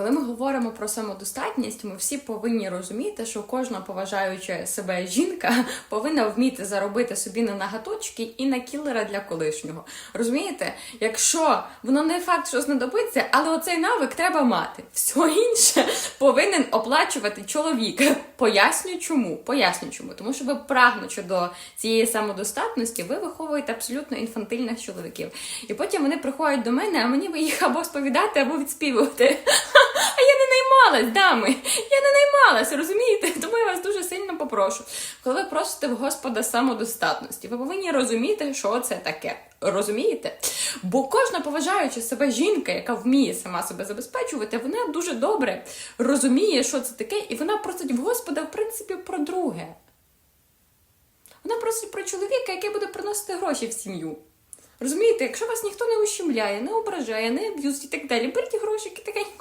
Коли ми говоримо про самодостатність, ми всі повинні розуміти, що кожна поважаюча себе жінка повинна вміти заробити собі на нагаточки і на кілера для колишнього. Розумієте? Якщо воно не факт, що знадобиться, але оцей навик треба мати. Все інше повинен оплачувати чоловік. Поясню чому. Поясню чому. Тому що ви прагнучи до цієї самодостатності, ви виховуєте абсолютно інфантильних чоловіків. І потім вони приходять до мене, а мені ви їх або сповідати, або відспівувати. Наймалась, дами. Я не наймалась, розумієте? Тому я вас дуже сильно попрошу. Коли ви просите в Господа самодостатності, ви повинні розуміти, що це таке. Розумієте? Бо кожна поважаюча себе жінка, яка вміє сама себе забезпечувати, вона дуже добре розуміє, що це таке, і вона просить в Господа, в принципі, про друге. Вона просить про чоловіка, який буде приносити гроші в сім'ю. Розумієте, якщо вас ніхто не ущемляє, не ображає, не аб'юзить і так далі, беріть гроші, таке нікому